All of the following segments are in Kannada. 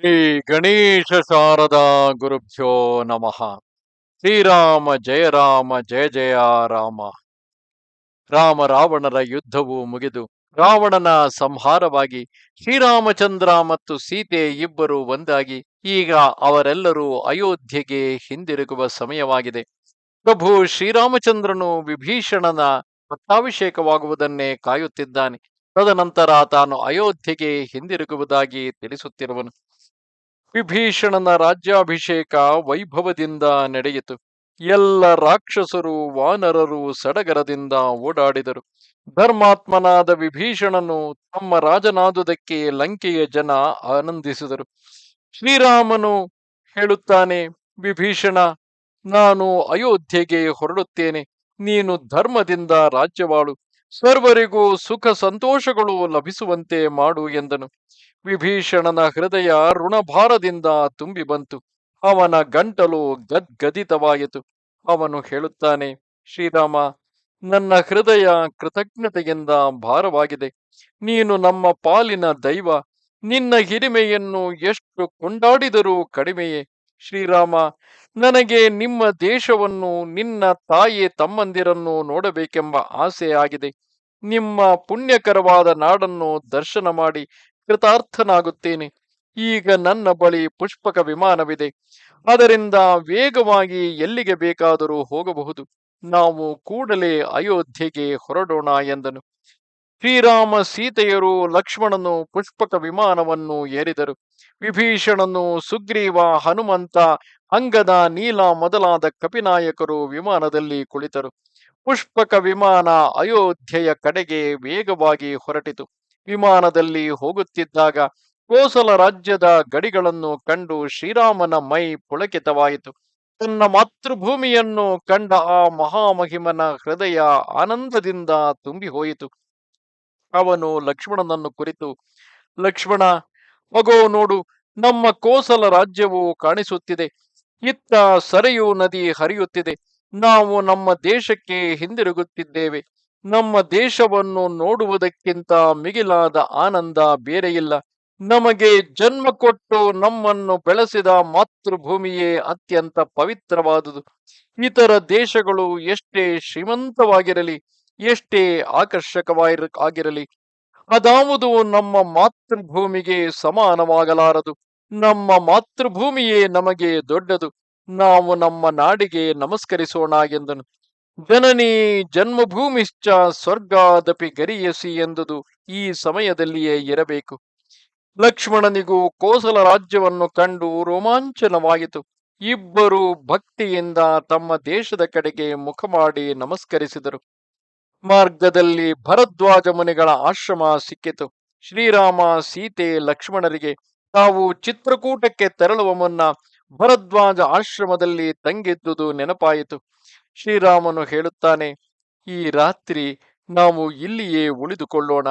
ಶ್ರೀ ಗಣೇಶ ಶಾರದಾ ಗುರುಭ್ಯೋ ನಮಃ. ಶ್ರೀರಾಮ ಜಯ ರಾಮ, ಜಯ ಜಯ ರಾಮ. ರಾಮ ರಾವಣರ ಯುದ್ಧವು ಮುಗಿದು ರಾವಣನ ಸಂಹಾರವಾಗಿ ಶ್ರೀರಾಮಚಂದ್ರ ಮತ್ತು ಸೀತೆ ಇಬ್ಬರು ಒಂದಾಗಿ ಈಗ ಅವರೆಲ್ಲರೂ ಅಯೋಧ್ಯೆಗೆ ಹಿಂದಿರುಗುವ ಸಮಯವಾಗಿದೆ. ಪ್ರಭು ಶ್ರೀರಾಮಚಂದ್ರನು ವಿಭೀಷಣನ ಪಟ್ಟಾಭಿಷೇಕವಾಗುವುದನ್ನೇ ಕಾಯುತ್ತಿದ್ದಾನೆ. ತದನಂತರ ತಾನು ಅಯೋಧ್ಯೆಗೆ ಹಿಂದಿರುಗುವುದಾಗಿ ತಿಳಿಸುತ್ತಿರುವನು. ವಿಭೀಷಣನ ರಾಜ್ಯಾಭಿಷೇಕ ವೈಭವದಿಂದ ನಡೆಯಿತು. ಎಲ್ಲ ರಾಕ್ಷಸರು, ವಾನರರು ಸಡಗರದಿಂದ ಓಡಾಡಿದರು. ಧರ್ಮಾತ್ಮನಾದ ವಿಭೀಷಣನು ತಮ್ಮ ರಾಜನಾದುದಕ್ಕೆ ಲಂಕೆಯ ಜನ ಆನಂದಿಸಿದರು. ಶ್ರೀರಾಮನು ಹೇಳುತ್ತಾನೆ, ವಿಭೀಷಣ, ನಾನು ಅಯೋಧ್ಯೆಗೆ ಹೊರಡುತ್ತೇನೆ. ನೀನು ಧರ್ಮದಿಂದ ರಾಜ್ಯವಾಳು. ಸರ್ವರಿಗೂ ಸುಖ ಸಂತೋಷಗಳು ಲಭಿಸುವಂತೆ ಮಾಡು ಎಂದನು. ವಿಭೀಷಣನ ಹೃದಯ ಋಣಭಾರದಿಂದ ತುಂಬಿ ಬಂತು. ಅವನ ಗಂಟಲು ಗದ್ಗದಿತವಾಯಿತು. ಅವನು ಹೇಳುತ್ತಾನೆ, ಶ್ರೀರಾಮ, ನನ್ನ ಹೃದಯ ಕೃತಜ್ಞತೆಯಿಂದ ಭಾರವಾಗಿದೆ. ನೀನು ನಮ್ಮ ಪಾಲಿನ ದೈವ. ನಿನ್ನ ಹಿರಿಮೆಯನ್ನು ಎಷ್ಟು ಕೊಂಡಾಡಿದರೂ ಕಡಿಮೆಯೇ. ಶ್ರೀರಾಮ, ನನಗೆ ನಿಮ್ಮ ದೇಶವನ್ನು, ನಿನ್ನ ತಾಯಿ ತಮ್ಮಂದಿರನ್ನು ನೋಡಬೇಕೆಂಬ ಆಸೆ ಆಗಿದೆ. ನಿಮ್ಮ ಪುಣ್ಯಕರವಾದ ನಾಡನ್ನು ದರ್ಶನ ಮಾಡಿ ಕೃತಾರ್ಥನಾಗುತ್ತೇನೆ. ಈಗ ನನ್ನ ಬಳಿ ಪುಷ್ಪಕ ವಿಮಾನವಿದೆ. ಅದರಿಂದ ವೇಗವಾಗಿ ಎಲ್ಲಿಗೆ ಬೇಕಾದರೂ ಹೋಗಬಹುದು. ನಾವು ಕೂಡಲೇ ಅಯೋಧ್ಯೆಗೆ ಹೊರಡೋಣ ಎಂದನು. ಶ್ರೀರಾಮ ಸೀತೆಯರು ಲಕ್ಷ್ಮಣನು ಪುಷ್ಪಕ ವಿಮಾನವನ್ನು ಏರಿದರು. ವಿಭೀಷಣನು, ಸುಗ್ರೀವ, ಹನುಮಂತ, ಅಂಗದ ನೀಲ ಮೊದಲಾದ ಕಪಿನಾಯಕರು ವಿಮಾನದಲ್ಲಿ ಕುಳಿತರು. ಪುಷ್ಪಕ ವಿಮಾನ ಅಯೋಧ್ಯೆಯ ಕಡೆಗೆ ವೇಗವಾಗಿ ಹೊರಟಿತು. ವಿಮಾನದಲ್ಲಿ ಹೋಗುತ್ತಿದ್ದಾಗ ಕೋಸಲ ರಾಜ್ಯದ ಗಡಿಗಳನ್ನು ಕಂಡು ಶ್ರೀರಾಮನ ಮೈ ಪುಳಕಿತವಾಯಿತು. ತನ್ನ ಮಾತೃಭೂಮಿಯನ್ನು ಕಂಡ ಆ ಮಹಾಮಹಿಮನ ಹೃದಯ ಆನಂದದಿಂದ ತುಂಬಿ ಹೋಯಿತು ಅವನು ಲಕ್ಷ್ಮಣನನ್ನು ಕುರಿತು, ಲಕ್ಷ್ಮಣ, ಮಗೋ ನೋಡು, ನಮ್ಮ ಕೋಸಲ ರಾಜ್ಯವು ಕಾಣಿಸುತ್ತಿದೆ. ಇತ್ತ ಸರೆಯು ನದಿ ಹರಿಯುತ್ತಿದೆ. ನಾವು ನಮ್ಮ ದೇಶಕ್ಕೆ ಹಿಂದಿರುಗುತ್ತಿದ್ದೇವೆ. ನಮ್ಮ ದೇಶವನ್ನು ನೋಡುವುದಕ್ಕಿಂತ ಮಿಗಿಲಾದ ಆನಂದ ಬೇರೆಯಿಲ್ಲ. ನಮಗೆ ಜನ್ಮ ಕೊಟ್ಟು ನಮ್ಮನ್ನು ಬೆಳೆಸಿದ ಮಾತೃಭೂಮಿಯೇ ಅತ್ಯಂತ ಪವಿತ್ರವಾದುದು. ಇತರ ದೇಶಗಳು ಎಷ್ಟೇ ಶ್ರೀಮಂತವಾಗಿರಲಿ, ಎಷ್ಟೇ ಆಕರ್ಷಕವಾಗಿರ, ಆಗಿರಲಿ, ಅದಾವುದು ನಮ್ಮ ಮಾತೃಭೂಮಿಗೆ ಸಮಾನವಾಗಲಾರದು. ನಮ್ಮ ಮಾತೃಭೂಮಿಯೇ ನಮಗೆ ದೊಡ್ಡದು. ನಾವು ನಮ್ಮ ನಾಡಿಗೆ ನಮಸ್ಕರಿಸೋಣ ಎಂದನು. ಜನನಿ ಜನ್ಮಭೂಮಿಶ್ಚ ಸ್ವರ್ಗಾದಪಿ ಗರಿಯಸಿ ಎಂದುದು ಈ ಸಮಯದಲ್ಲಿಯೇ ಇರಬೇಕು. ಲಕ್ಷ್ಮಣನಿಗೂ ಕೋಸಲ ರಾಜ್ಯವನ್ನು ಕಂಡು ರೋಮಾಂಚನವಾಯಿತು. ಇಬ್ಬರು ಭಕ್ತಿಯಿಂದ ತಮ್ಮ ದೇಶದ ಕಡೆಗೆ ಮುಖ ಮಾಡಿ ನಮಸ್ಕರಿಸಿದರು. ಮಾರ್ಗದಲ್ಲಿ ಭರದ್ವಾಜ ಮುನಿಗಳ ಆಶ್ರಮ ಸಿಕ್ಕಿತು. ಶ್ರೀರಾಮ ಸೀತೆ ಲಕ್ಷ್ಮಣರಿಗೆ ತಾವು ಚಿತ್ರಕೂಟಕ್ಕೆ ತೆರಳುವ ಮುನ್ನ ಭರದ್ವಾಜ ಆಶ್ರಮದಲ್ಲಿ ತಂಗಿದ್ದುದು ನೆನಪಾಯಿತು. ಶ್ರೀರಾಮನು ಹೇಳುತ್ತಾನೆ, ಈ ರಾತ್ರಿ ನಾವು ಇಲ್ಲಿಯೇ ಉಳಿದುಕೊಳ್ಳೋಣ.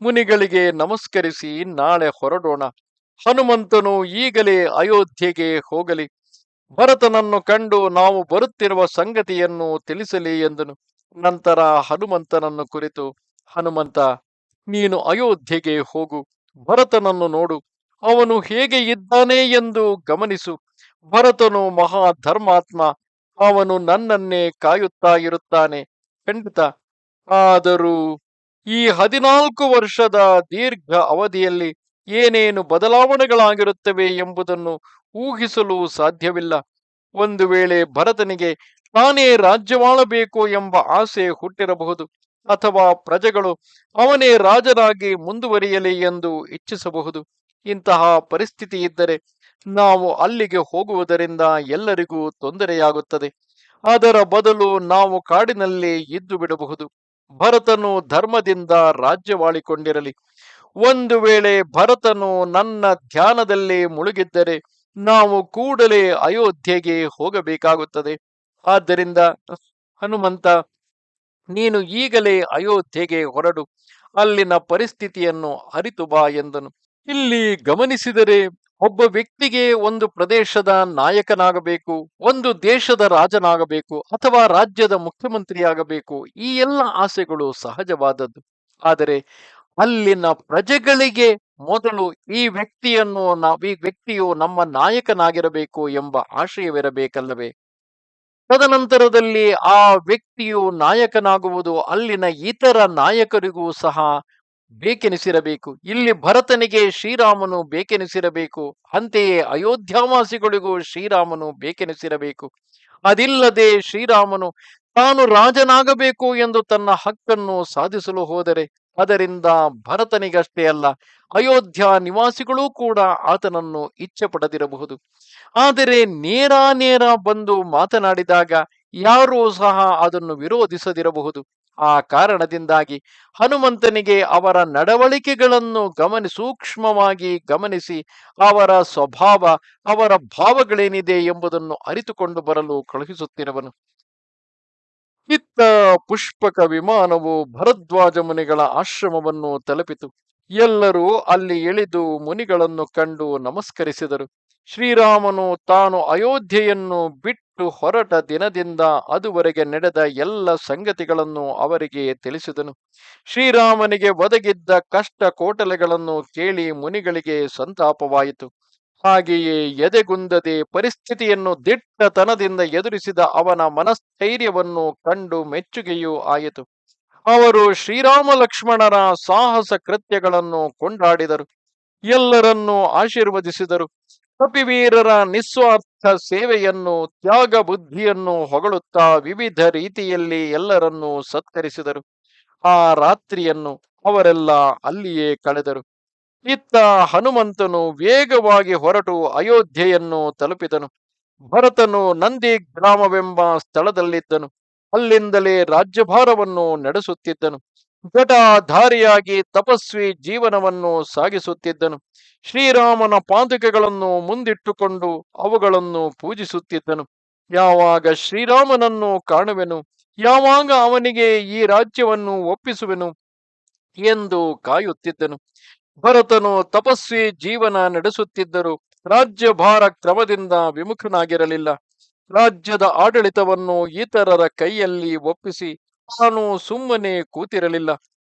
ಮುನಿಗಳಿಗೆ ನಮಸ್ಕರಿಸಿ ನಾಳೆ ಹೊರಡೋಣ. ಹನುಮಂತನು ಈಗಲೇ ಅಯೋಧ್ಯೆಗೆ ಹೋಗಲಿ. ಭರತನನ್ನು ಕಂಡು ನಾವು ಬರುತ್ತಿರುವ ಸಂಗತಿಯನ್ನು ತಿಳಿಸಲಿ ಎಂದನು. ನಂತರ ಹನುಮಂತನನ್ನು ಕುರಿತು, ಹನುಮಂತ, ನೀನು ಅಯೋಧ್ಯೆಗೆ ಹೋಗು. ಭರತನನ್ನು ನೋಡು. ಅವನು ಹೇಗೆ ಇದ್ದಾನೆ ಎಂದು ಗಮನಿಸು. ಭರತನು ಮಹಾ ಧರ್ಮಾತ್ಮ ಅವನು ನನ್ನನ್ನೇ ಕಾಯುತ್ತಾ ಇರುತ್ತಾನೆ. ಖಂಡಿತ. ಆದರೂ ಈ ಹದಿನಾಲ್ಕು ವರ್ಷದ ದೀರ್ಘ ಅವಧಿಯಲ್ಲಿ ಏನೇನು ಬದಲಾವಣೆಗಳಾಗಿರುತ್ತವೆ ಎಂಬುದನ್ನು ಊಹಿಸಲು ಸಾಧ್ಯವಿಲ್ಲ. ಒಂದು ವೇಳೆ ಭರತನಿಗೆ ತಾನೇ ರಾಜ್ಯವಾಳಬೇಕು ಎಂಬ ಆಸೆ ಹುಟ್ಟಿರಬಹುದು ಅಥವಾ ಪ್ರಜೆಗಳು ಅವನೇ ರಾಜನಾಗಿ ಮುಂದುವರಿಯಲಿ ಎಂದು ಇಚ್ಛಿಸಬಹುದು. ಇಂತಹ ಪರಿಸ್ಥಿತಿ ಇದ್ದರೆ ನಾವು ಅಲ್ಲಿಗೆ ಹೋಗುವುದರಿಂದ ಎಲ್ಲರಿಗೂ ತೊಂದರೆಯಾಗುತ್ತದೆ. ಅದರ ಬದಲು ನಾವು ಕಾಡಿನಲ್ಲಿ ಇದ್ದು ಬಿಡಬಹುದು. ಭರತನು ಧರ್ಮದಿಂದ ರಾಜ್ಯವಾಳಿಕೊಂಡಿರಲಿ. ಒಂದು ವೇಳೆ ಭರತನು ನನ್ನ ಧ್ಯಾನದಲ್ಲಿ ಮುಳುಗಿದ್ದರೆ ನಾವು ಕೂಡಲೇ ಅಯೋಧ್ಯೆಗೆ ಹೋಗಬೇಕಾಗುತ್ತದೆ. ಆದ್ದರಿಂದ ಹನುಮಂತ, ನೀನು ಈಗಲೇ ಅಯೋಧ್ಯೆಗೆ ಹೊರಡು. ಅಲ್ಲಿನ ಪರಿಸ್ಥಿತಿಯನ್ನು ಅರಿತು ಬಾ ಎಂದನು. ಇಲ್ಲಿ ಗಮನಿಸಿದರೆ ಒಬ್ಬ ವ್ಯಕ್ತಿಗೆ ಒಂದು ಪ್ರದೇಶದ ನಾಯಕನಾಗಬೇಕು, ಒಂದು ದೇಶದ ರಾಜನಾಗಬೇಕು ಅಥವಾ ರಾಜ್ಯದ ಮುಖ್ಯಮಂತ್ರಿಯಾಗಬೇಕು, ಈ ಎಲ್ಲ ಆಸೆಗಳು ಸಹಜವಾದದ್ದು. ಆದರೆ ಅಲ್ಲಿನ ಪ್ರಜೆಗಳಿಗೆ ಮೊದಲು ಈ ವ್ಯಕ್ತಿಯನ್ನು ನಾವು ಈ ವ್ಯಕ್ತಿಯು ನಮ್ಮ ನಾಯಕನಾಗಿರಬೇಕು ಎಂಬ ಆಶಯವಿರಬೇಕಲ್ಲವೇ? ತದನಂತರದಲ್ಲಿ ಆ ವ್ಯಕ್ತಿಯು ನಾಯಕನಾಗುವುದು, ಅಲ್ಲಿನ ಇತರ ನಾಯಕರಿಗೂ ಸಹ ಬೇಕೆನಿಸಿರಬೇಕು? ಇಲ್ಲಿ ಭರತನಿಗೆ ಶ್ರೀರಾಮನು ಬೇಕೆನಿಸಿರಬೇಕು? ಅಂತೆಯೇ ಅಯೋಧ್ಯಾವಾಸಿಗಳಿಗೂ ಶ್ರೀರಾಮನು ಬೇಕೆನಿಸಿರಬೇಕು. ಅದಿಲ್ಲದೆ ಶ್ರೀರಾಮನು ತಾನು ರಾಜನಾಗಬೇಕು ಎಂದು ತನ್ನ ಹಕ್ಕನ್ನು ಸಾಧಿಸಲು ಹೋದರೆ, ಅದರಿಂದ ಭರತನಿಗಷ್ಟೇ ಅಲ್ಲ, ಅಯೋಧ್ಯ ನಿವಾಸಿಗಳೂ ಕೂಡ ಆತನನ್ನು ಇಚ್ಛೆ ಪಡೆದಿರಬಹುದು ಆದರೆ ನೇರ ನೇರ ಬಂದು ಮಾತನಾಡಿದಾಗ ಯಾರೂ ಸಹ ಅದನ್ನು ವಿರೋಧಿಸದಿರಬಹುದು. ಆ ಕಾರಣದಿಂದಾಗಿ ಹನುಮಂತನಿಗೆ ಅವರ ನಡವಳಿಕೆಗಳನ್ನು ಗಮನಿ, ಸೂಕ್ಷ್ಮವಾಗಿ ಗಮನಿಸಿ ಅವರ ಸ್ವಭಾವ, ಅವರ ಭಾವಗಳೇನಿದೆ ಎಂಬುದನ್ನು ಅರಿತುಕೊಂಡು ಬರಲು ಕಳುಹಿಸುತ್ತಿರುವನು. ಇತ್ತ ಪುಷ್ಪಕ ವಿಮಾನವು ಭರದ್ವಾಜ ಮುನಿಗಳ ಆಶ್ರಮವನ್ನು ತಲುಪಿತು. ಎಲ್ಲರೂ ಅಲ್ಲಿ ಇಳಿದು ಮುನಿಗಳನ್ನು ಕಂಡು ನಮಸ್ಕರಿಸಿದರು. ಶ್ರೀರಾಮನು ತಾನು ಅಯೋಧ್ಯೆಯನ್ನು ಬಿಟ್ಟು ಹೊರಟ ದಿನದಿಂದ ಅದುವರೆಗೆ ನಡೆದ ಎಲ್ಲ ಸಂಗತಿಗಳನ್ನು ಅವರಿಗೆ ತಿಳಿಸಿದನು. ಶ್ರೀರಾಮನಿಗೆ ಒದಗಿದ್ದ ಕಷ್ಟ ಕೋಟಲೆಗಳನ್ನು ಕೇಳಿ ಮುನಿಗಳಿಗೆ ಸಂತಾಪವಾಯಿತು. ಹಾಗೆಯೇ ಎದೆಗುಂದದೆ ಪರಿಸ್ಥಿತಿಯನ್ನು ದಿಟ್ಟತನದಿಂದ ಎದುರಿಸಿದ ಅವನ ಮನಸ್ಥೈರ್ಯವನ್ನು ಕಂಡು ಮೆಚ್ಚುಗೆಯೂ ಆಯಿತು. ಅವರು ಶ್ರೀರಾಮ ಲಕ್ಷ್ಮಣರ ಸಾಹಸ ಕೃತ್ಯಗಳನ್ನು ಕೊಂಡಾಡಿದರು. ಎಲ್ಲರನ್ನೂ ಆಶೀರ್ವದಿಸಿದರು. ಕಪಿವೀರರ ನಿಸ್ವಾರ್ಥ ಸೇವೆಯನ್ನು, ತ್ಯಾಗ ಬುದ್ಧಿಯನ್ನು ಹೊಗಳುತ್ತಾ ವಿವಿಧ ರೀತಿಯಲ್ಲಿ ಎಲ್ಲರನ್ನೂ ಸತ್ಕರಿಸಿದರು. ಆ ರಾತ್ರಿಯನ್ನು ಅವರೆಲ್ಲ ಅಲ್ಲಿಯೇ ಕಳೆದರು. ಇತ್ತ ಹನುಮಂತನು ವೇಗವಾಗಿ ಹೊರಟು ಅಯೋಧ್ಯೆಯನ್ನು ತಲುಪಿದನು. ಭರತನು ನಂದಿ ಗ್ರಾಮವೆಂಬ ಸ್ಥಳದಲ್ಲಿದ್ದನು. ಅಲ್ಲಿಂದಲೇ ರಾಜ್ಯಭಾರವನ್ನು ನಡೆಸುತ್ತಿದ್ದನು. ಜಟಾಧಾರಿಯಾಗಿ ತಪಸ್ವಿ ಜೀವನವನ್ನು ಸಾಗಿಸುತ್ತಿದ್ದನು. ಶ್ರೀರಾಮನ ಪಾದುಕೆಗಳನ್ನು ಮುಂದಿಟ್ಟುಕೊಂಡು ಅವುಗಳನ್ನು ಪೂಜಿಸುತ್ತಿದ್ದನು. ಯಾವಾಗ ಶ್ರೀರಾಮನನ್ನು ಕಾಣುವೆನು, ಯಾವಾಗ ಅವನಿಗೆ ಈ ರಾಜ್ಯವನ್ನು ಒಪ್ಪಿಸುವೆನು ಎಂದು ಕಾಯುತ್ತಿದ್ದನು. ಭರತನು ತಪಸ್ವಿ ಜೀವನ ನಡೆಸುತ್ತಿದ್ದರು ರಾಜ್ಯಭಾರ ಕ್ರಮದಿಂದ ವಿಮುಖನಾಗಿರಲಿಲ್ಲ. ರಾಜ್ಯದ ಆಡಳಿತವನ್ನು ಇತರರ ಕೈಯಲ್ಲಿ ಒಪ್ಪಿಸಿ ತಾನು ಸುಮ್ಮನೆ ಕೂತಿರಲಿಲ್ಲ.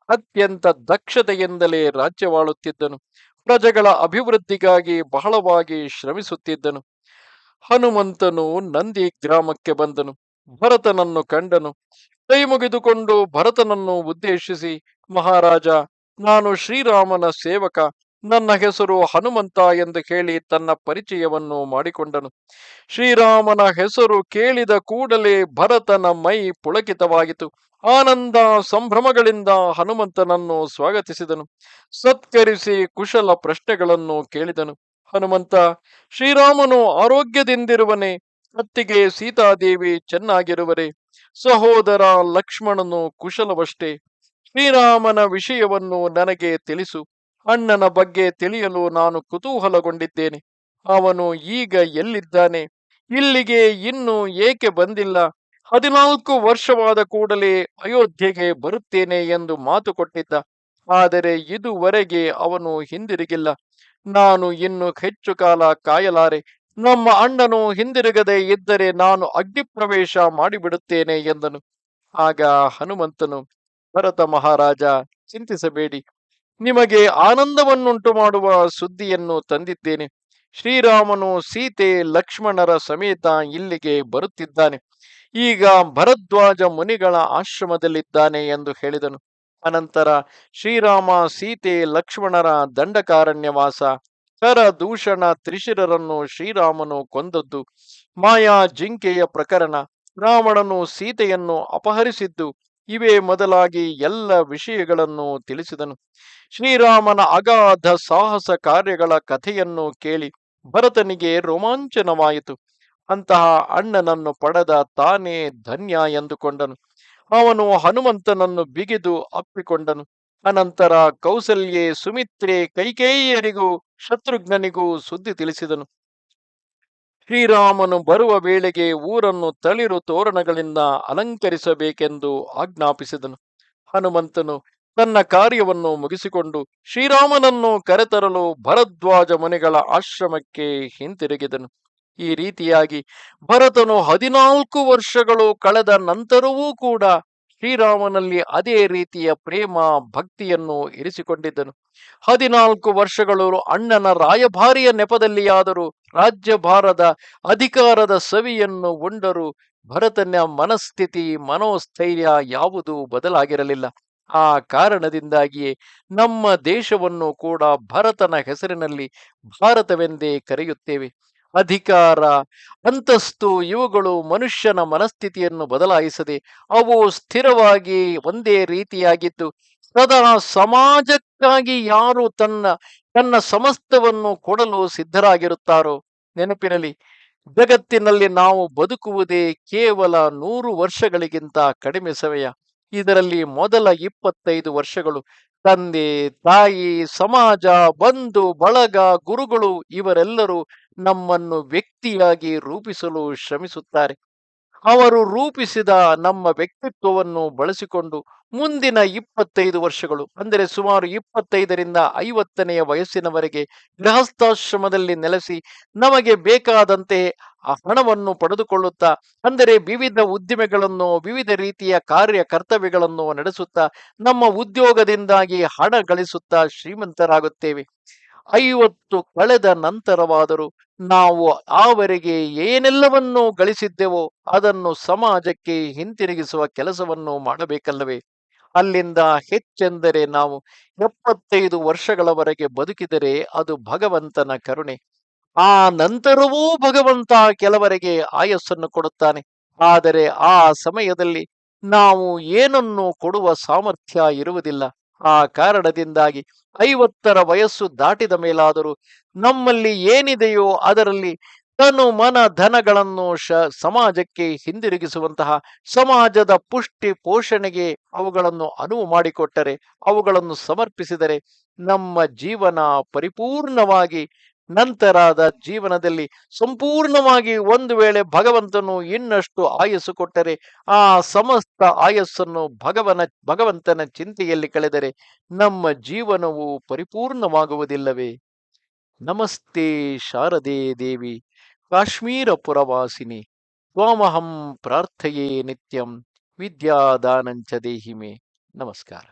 ಅತ್ಯಂತ ದಕ್ಷತೆಯಿಂದಲೇ ರಾಜ್ಯವಾಳುತ್ತಿದ್ದನು ಪ್ರಜೆಗಳ ಅಭಿವೃದ್ಧಿಗಾಗಿ ಬಹಳವಾಗಿ ಶ್ರಮಿಸುತ್ತಿದ್ದನು. ಹನುಮಂತನು ನಂದಿ ಗ್ರಾಮಕ್ಕೆ ಬಂದನು. ಭರತನನ್ನು ಕಂಡನು. ಕೈ ಮುಗಿದುಕೊಂಡು ಭರತನನ್ನು ಉದ್ದೇಶಿಸಿ, ಮಹಾರಾಜ, ನಾನು ಶ್ರೀರಾಮನ ಸೇವಕ. ನನ್ನ ಹೆಸರು ಹನುಮಂತ ಎಂದು ಹೇಳಿ ತನ್ನ ಪರಿಚಯವನ್ನು ಮಾಡಿಕೊಂಡನು. ಶ್ರೀರಾಮನ ಹೆಸರು ಕೇಳಿದ ಕೂಡಲೇ ಭರತನ ಮೈ ಪುಳಕಿತವಾಯಿತು ಆನಂದ ಸಂಭ್ರಮಗಳಿಂದ ಹನುಮಂತನನ್ನು ಸ್ವಾಗತಿಸಿದನು. ಸತ್ಕರಿಸಿ ಕುಶಲ ಪ್ರಶ್ನೆಗಳನ್ನು ಕೇಳಿದನು. ಹನುಮಂತ, ಶ್ರೀರಾಮನು ಆರೋಗ್ಯದಿಂದಿರುವನೆ, ಅತ್ತಿಗೆ ಸೀತಾದೇವಿ ಚೆನ್ನಾಗಿರುವರೆ, ಸಹೋದರ ಲಕ್ಷ್ಮಣನು ಕುಶಲವಷ್ಟೇ, ಶ್ರೀರಾಮನ ವಿಷಯವನ್ನು ನನಗೆ ತಿಳಿಸು. ಅಣ್ಣನ ಬಗ್ಗೆ ತಿಳಿಯಲು ನಾನು ಕುತೂಹಲಗೊಂಡಿದ್ದೇನೆ. ಅವನು ಈಗ ಎಲ್ಲಿದ್ದಾನೆ? ಇಲ್ಲಿಗೆ ಇನ್ನು ಏಕೆ ಬಂದಿಲ್ಲ? ಹದಿನಾಲ್ಕು ವರ್ಷವಾದ ಕೂಡಲೇ ಅಯೋಧ್ಯೆಗೆ ಬರುತ್ತೇನೆ ಎಂದು ಮಾತು ಕೊಟ್ಟಿದ್ದ. ಆದರೆ ಇದುವರೆಗೆ ಅವನು ಹಿಂದಿರುಗಿಲ್ಲ. ನಾನು ಇನ್ನು ಹೆಚ್ಚು ಕಾಲ ಕಾಯಲಾರೆ. ನಮ್ಮ ಅಣ್ಣನು ಹಿಂದಿರುಗದೆ ಇದ್ದರೆ ನಾನು ಅಗ್ನಿಪ್ರವೇಶ ಮಾಡಿಬಿಡುತ್ತೇನೆ ಎಂದನು. ಆಗ ಹನುಮಂತನು, ಭರತ ಮಹಾರಾಜ, ಚಿಂತಿಸಬೇಡಿ. ನಿಮಗೆ ಆನಂದವನ್ನುಂಟು ಮಾಡುವ ಸುದ್ದಿಯನ್ನು ತಂದಿದ್ದೇನೆ. ಶ್ರೀರಾಮನು ಸೀತೆ ಲಕ್ಷ್ಮಣರ ಸಮೇತ ಇಲ್ಲಿಗೆ ಬರುತ್ತಿದ್ದಾನೆ. ಈಗ ಭರದ್ವಾಜ ಮುನಿಗಳ ಆಶ್ರಮದಲ್ಲಿದ್ದಾನೆ ಎಂದು ಹೇಳಿದನು. ಅನಂತರ ಶ್ರೀರಾಮ ಸೀತೆ ಲಕ್ಷ್ಮಣರ ದಂಡಕಾರಣ್ಯವಾಸ ಕರ ದೂಷಣ ತ್ರಿಶಿರರನ್ನು ಶ್ರೀರಾಮನು ಕೊಂದದ್ದು ಮಾಯಾ ಜಿಂಕೆಯ ಪ್ರಕರಣ. ರಾವಣನು ಸೀತೆಯನ್ನು ಅಪಹರಿಸಿದ್ದು ಇವೇ ಮೊದಲಾಗಿ ಎಲ್ಲ ವಿಷಯಗಳನ್ನು ತಿಳಿಸಿದನು. ಶ್ರೀರಾಮನ ಅಗಾಧ ಸಾಹಸ ಕಾರ್ಯಗಳ ಕಥೆಯನ್ನು ಕೇಳಿ ಭರತನಿಗೆ ರೋಮಾಂಚನವಾಯಿತು. ಅಂತಹ ಅಣ್ಣನನ್ನು ಪಡೆದ ತಾನೇ ಧನ್ಯ ಎಂದುಕೊಂಡನು. ಅವನು ಹನುಮಂತನನ್ನು ಬಿಗಿದು ಅಪ್ಪಿಕೊಂಡನು. ಅನಂತರ ಕೌಸಲ್ಯೆ ಸುಮಿತ್ರೆ ಕೈಕೇಯರಿಗೂ ಶತ್ರುಘ್ನನಿಗೂ ಸುದ್ದಿ ತಿಳಿಸಿದನು. ಶ್ರೀರಾಮನು ಬರುವ ವೇಳೆಗೆ ಊರನ್ನು ತಳಿರು ತೋರಣಗಳಿಂದ ಅಲಂಕರಿಸಬೇಕೆಂದು ಆಜ್ಞಾಪಿಸಿದನು. ಹನುಮಂತನು ತನ್ನ ಕಾರ್ಯವನ್ನು ಮುಗಿಸಿಕೊಂಡು ಶ್ರೀರಾಮನನ್ನು ಕರೆತರಲು ಭರದ್ವಾಜ ಮುನಿಗಳ ಆಶ್ರಮಕ್ಕೆ ಹಿಂತಿರುಗಿದನು. ಈ ರೀತಿಯಾಗಿ ಭರತನು ಹದಿನಾಲ್ಕು ವರ್ಷಗಳು ಕಳೆದ ನಂತರವೂ ಕೂಡ ಶ್ರೀರಾಮನಲ್ಲಿ ಅದೇ ರೀತಿಯ ಪ್ರೇಮ, ಭಕ್ತಿಯನ್ನು ಇರಿಸಿಕೊಂಡಿದ್ದನು. ಹದಿನಾಲ್ಕು ವರ್ಷಗಳು ಅಣ್ಣನ ರಾಯಭಾರಿಯ ನೆಪದಲ್ಲಿಯಾದರೂ ರಾಜ್ಯಭಾರದ ಅಧಿಕಾರದ ಸವಿಯನ್ನು ಉಂಡರು ಭರತನ ಮನಸ್ಥಿತಿ, ಮನೋಸ್ಥೈರ್ಯ ಯಾವುದೂ ಬದಲಾಗಿರಲಿಲ್ಲ. ಆ ಕಾರಣದಿಂದಾಗಿಯೇ ನಮ್ಮ ದೇಶವನ್ನು ಕೂಡ ಭರತನ ಹೆಸರಿನಲ್ಲಿ ಭಾರತವೆಂದೇ ಕರೆಯುತ್ತೇವೆ. ಅಧಿಕಾರ, ಅಂತಸ್ತು ಇವುಗಳು ಮನುಷ್ಯನ ಮನಸ್ಥಿತಿಯನ್ನು ಬದಲಾಯಿಸದೆ ಅವು ಸ್ಥಿರವಾಗಿ ಒಂದೇ ರೀತಿಯಾಗಿದ್ದು ಸದಾ ಸಮಾಜಕ್ಕಾಗಿ ಯಾರು ತನ್ನ ತನ್ನ ಸಮಸ್ತವನ್ನು ಕೊಡಲು ಸಿದ್ಧರಾಗಿರುತ್ತಾರೋ? ನೆನಪಿನಲ್ಲಿ ಜಗತ್ತಿನಲ್ಲಿ ನಾವು ಬದುಕುವುದೇ ಕೇವಲ ನೂರು ವರ್ಷಗಳಿಗಿಂತ ಕಡಿಮೆ ಸಮಯ. ಇದರಲ್ಲಿ ಮೊದಲ ಇಪ್ಪತ್ತೈದು ವರ್ಷಗಳು ತಂದೆ ತಾಯಿ ಸಮಾಜ ಬಂಧು ಬಳಗ ಗುರುಗಳು ಇವರೆಲ್ಲರೂ ನಮ್ಮನ್ನು ವ್ಯಕ್ತಿಯಾಗಿ ರೂಪಿಸಲು ಶ್ರಮಿಸುತ್ತಾರೆ. ಅವರು ರೂಪಿಸಿದ ನಮ್ಮ ವ್ಯಕ್ತಿತ್ವವನ್ನು ಬಳಸಿಕೊಂಡು ಮುಂದಿನ ಇಪ್ಪತ್ತೈದು ವರ್ಷಗಳು, ಅಂದರೆ ಸುಮಾರು ಇಪ್ಪತ್ತೈದರಿಂದ ಐವತ್ತನೆಯ ವಯಸ್ಸಿನವರೆಗೆ ಗೃಹಸ್ಥಾಶ್ರಮದಲ್ಲಿ ನೆಲೆಸಿ ನಮಗೆ ಬೇಕಾದಂತೆ ಆ ಹಣವನ್ನು ಪಡೆದುಕೊಳ್ಳುತ್ತಾ, ಅಂದರೆ ವಿವಿಧ ಉದ್ದಿಮೆಗಳನ್ನು, ವಿವಿಧ ರೀತಿಯ ಕಾರ್ಯ ಕರ್ತವ್ಯಗಳನ್ನು ನಡೆಸುತ್ತಾ, ನಮ್ಮ ಉದ್ಯೋಗದಿಂದಾಗಿ ಹಣ ಗಳಿಸುತ್ತಾ ಶ್ರೀಮಂತರಾಗುತ್ತೇವೆ. ಐವತ್ತು ಕಳೆದ ನಂತರವಾದರೂ ನಾವು ಆವರೆಗೆ ಏನೆಲ್ಲವನ್ನೂ ಗಳಿಸಿದ್ದೆವೋ ಅದನ್ನು ಸಮಾಜಕ್ಕೆ ಹಿಂತಿರುಗಿಸುವ ಕೆಲಸವನ್ನು ಮಾಡಬೇಕಲ್ಲವೇ? ಅಲ್ಲಿಂದ ಹೆಚ್ಚೆಂದರೆ ನಾವು ಎಪ್ಪತ್ತೈದು ವರ್ಷಗಳವರೆಗೆ ಬದುಕಿದರೆ ಅದು ಭಗವಂತನ ಕರುಣೆ. ಆ ನಂತರವೂ ಭಗವಂತ ಕೆಲವರಿಗೆ ಆಯಸ್ಸನ್ನು ಕೊಡುತ್ತಾನೆ. ಆದರೆ ಆ ಸಮಯದಲ್ಲಿ ನಾವು ಏನನ್ನು ಕೊಡುವ ಸಾಮರ್ಥ್ಯ ಇರುವುದಿಲ್ಲ. ಆ ಕಾರಣದಿಂದಾಗಿ ಐವತ್ತರ ವಯಸ್ಸು ದಾಟಿದ ಮೇಲಾದರೂ ನಮ್ಮಲ್ಲಿ ಏನಿದೆಯೋ ಅದರಲ್ಲಿ ತನು ಮನ ಧನಗಳನ್ನು ಸಮಾಜಕ್ಕೆ ಹಿಂದಿರುಗಿಸುವಂತಹ ಸಮಾಜದ ಪುಷ್ಟಿ ಪೋಷಣೆಗೆ ಅವುಗಳನ್ನು ಅನುವು ಮಾಡಿಕೊಟ್ಟರೆ, ಅವುಗಳನ್ನು ಸಮರ್ಪಿಸಿದರೆ ನಮ್ಮ ಜೀವನ ಪರಿಪೂರ್ಣವಾಗಿ ನಂತರದ ಜೀವನದಲ್ಲಿ ಸಂಪೂರ್ಣವಾಗಿ ಒಂದು ವೇಳೆ ಭಗವಂತನು ಇನ್ನಷ್ಟು ಆಯಸ್ಸು ಕೊಟ್ಟರೆ, ಆ ಸಮಸ್ತ ಆಯಸ್ಸನ್ನು ಭಗವನ, ಭಗವಂತನ ಚಿಂತೆಯಲ್ಲಿ ಕಳೆದರೆ ನಮ್ಮ ಜೀವನವು ಪರಿಪೂರ್ಣವಾಗುವುದಿಲ್ಲವೇ? ನಮಸ್ತೆ ಶಾರದೆ ದೇವಿ ಕಾಶ್ಮೀರ ಪುರವಾಸಿನಿ ತ್ವಾಮಹಂ ಪ್ರಾರ್ಥೆಯೇ ನಿತ್ಯಂ, ವಿದ್ಯಾದಾನಂಚ ದೇಹಿಮೆ. ನಮಸ್ಕಾರ.